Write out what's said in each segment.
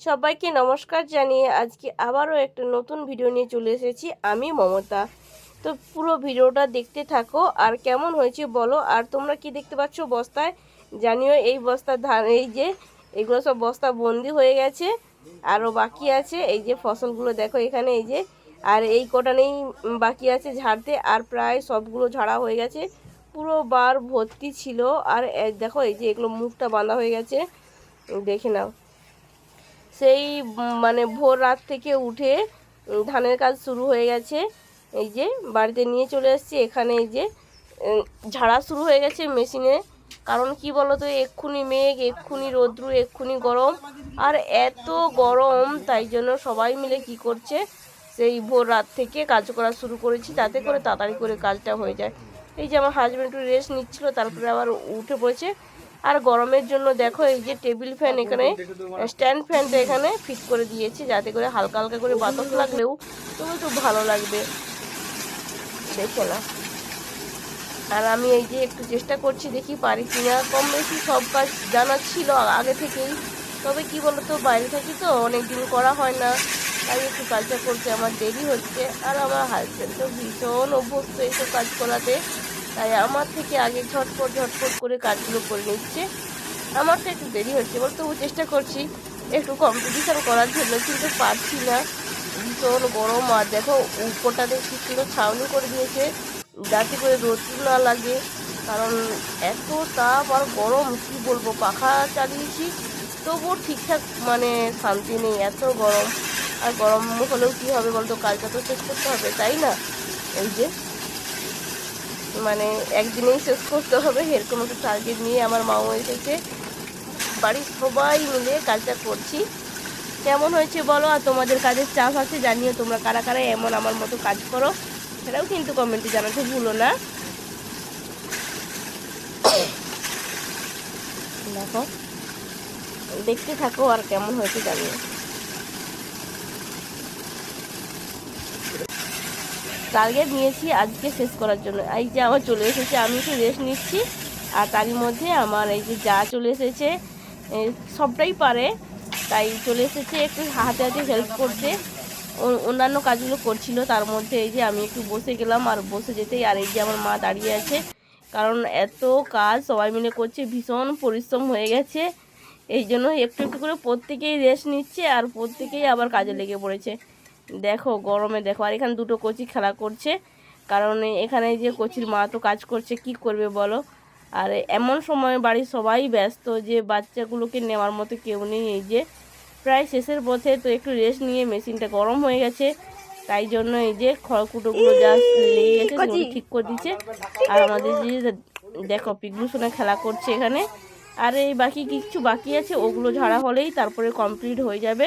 সবাইকে নমস্কার জানিয়ে আজকে আবারও একটা নতুন ভিডিও নিয়ে চলে এসেছি। আমি মমতা। তো পুরো ভিডিওটা দেখতে থাকো। আর কেমন হয়েছে বলো? আর তোমরা কি দেখতে পাচ্ছ বস্তায়? জানিও এই বস্তার ধান, এই যে এগুলো সব বস্তা বন্দি হয়ে গেছে। আরও বাকি আছে। এই যে ফসলগুলো দেখো এখানে, এই যে। আর এই কটা নেই বাকি আছে ঝাড়তে। আর প্রায় সবগুলো ঝাড়া হয়ে গেছে। পুরো বার ভর্তি ছিল। আর দেখো এই যে এগুলো মুখটা বাঁধা হয়ে গেছে। দেখে নাও। সেই মানে ভোর রাত থেকে উঠে ধানের কাজ শুরু হয়ে গেছে। এই যে, বাড়িতে নিয়ে চলে এসেছি। এখানে এই যে ঝাড়া শুরু হয়ে গেছে মেশিনে। কারণ কি বলো তো এক্ষুনি মেঘ, এক্ষুনি রৌদ্র, এক্ষুনি গরম। আর এত গরম, তাই জন্য সবাই মিলে কি করছে, সেই ভোর রাত থেকে কাজ করা শুরু করেছি। তাতে করে তাড়াতাড়ি করে কাজটা হয়ে যায়। এই যে, আমার হাজব্যান্ড একটু রেস্ট নিচ্ছিল, তারপরে আবার উঠে পড়েছে। আর গরমের জন্য দেখো এই যে টেবিল ফ্যান এখানে, স্ট্যান্ড ফ্যানটা এখানে ফিট করে দিয়েছি যাতে করে হালকা হালকা করে বাতাস লাগলেও তবু একটু ভালো লাগবে। দেখে না আর আমি এই যে একটু চেষ্টা করছি দেখি পারি কিনা, কম বেশি সব কাজ জানা ছিল আগে থেকেই। তবে কি বলতো, বাইরে থাকি তো অনেক দিন করা হয় না, তাই একটু কাজটা করতে আমার দেরি হচ্ছে। আর আমার হাজব্যান্ড তো ভীষণ অভ্যস্ত এইসব কাজ করাতে। তাই আমার থেকে আগে ঝটপট ঝটপট করে কাজগুলো করে নিচ্ছে। আমার তো একটু দেরি হচ্ছে বল তবু চেষ্টা করছি একটু কম্পিটিশান করার জন্য, কিন্তু পারছি না। ভীষণ গরম, আর দেখো উপরটাতে কি সুন্দর ছাউনি করে দিয়েছে, যাতে করে রোদ্র না লাগে। কারণ এত তাপ আর গরম, কি বলব, পাখা চালিয়েছি, তবুও ঠিকঠাক মানে শান্তি নেই, এত গরম। আর গরম হলেও কি হবে বলতো, কাজটা তো শেষ করতে হবে, তাই না? এই যে মানে একদিনেই শেষ করতে হবে। এরকম একটা টার্গেট নিয়ে আমার মাও এসেছে। বাড়ির সবাই মিলে কাজটা করছি। কেমন হয়েছে বলো? আর তোমাদের কাজের চাপ আছে, জানিও তোমরা কারা কারা এমন আমার মতো কাজ করো। সেটাও কিন্তু কমেন্টে জানাতে ভুলো না। দেখো। দেখতে থাকো আর কেমন হয়েছে জানিও। টার্গেট নিয়েছি আজকে শেষ করার জন্য। এই যে আমার চলে এসেছে, আমি একটু রেস্ট নিচ্ছি। আর তারই মধ্যে আমার এই যে যা চলে এসেছে সবটাই পারে। তাই চলে এসেছে একটু হাতে হাতে হেল্প করতে। অন্যান্য কাজগুলো করছিল, তার মধ্যে এই যে আমি একটু বসে গেলাম আর বসে যেতেই আর এই যে আমার মা দাঁড়িয়ে আছে। কারণ এত কাজ সবাই মিলে করছে, ভীষণ পরিশ্রম হয়ে গেছে। এই জন্য একটু একটু করে প্রত্যেকেই রেস্ট নিচ্ছে আর প্রত্যেকেই আবার কাজে লেগে পড়েছে। দেখো গরমে দেখো। আর এখানে দুটো কচি খেলা করছে। কারণ এখানে যে কচির মা তো কাজ করছে কি করবে বলো? আর এমন সময় বাড়ির সবাই ব্যস্ত যে বাচ্চাগুলোকে নেওয়ার মতো কেউ নেই। এই যে প্রায় শেষের পথে তো একটু রেস্ট নিয়ে মেশিনটা গরম হয়ে গেছে। তাই জন্য এই যে খড়কুটোগুলো যা লেগে গেছে সেগুলো ঠিক করে দিচ্ছে। আর আমাদের যে দেখো পিগলু সোনা খেলা করছে এখানে। আর এই বাকি কিছু বাকি আছে ওগুলো ঝাড়া হলেই তারপরে কমপ্লিট হয়ে যাবে।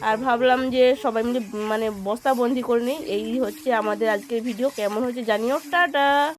আর ভাবলাম যে সবাই মিলে মানে বস্তাবন্দি করে নিই। এই হচ্ছে আমাদের আজকের ভিডিও কেমন হয়েছে জানিও। টাটা!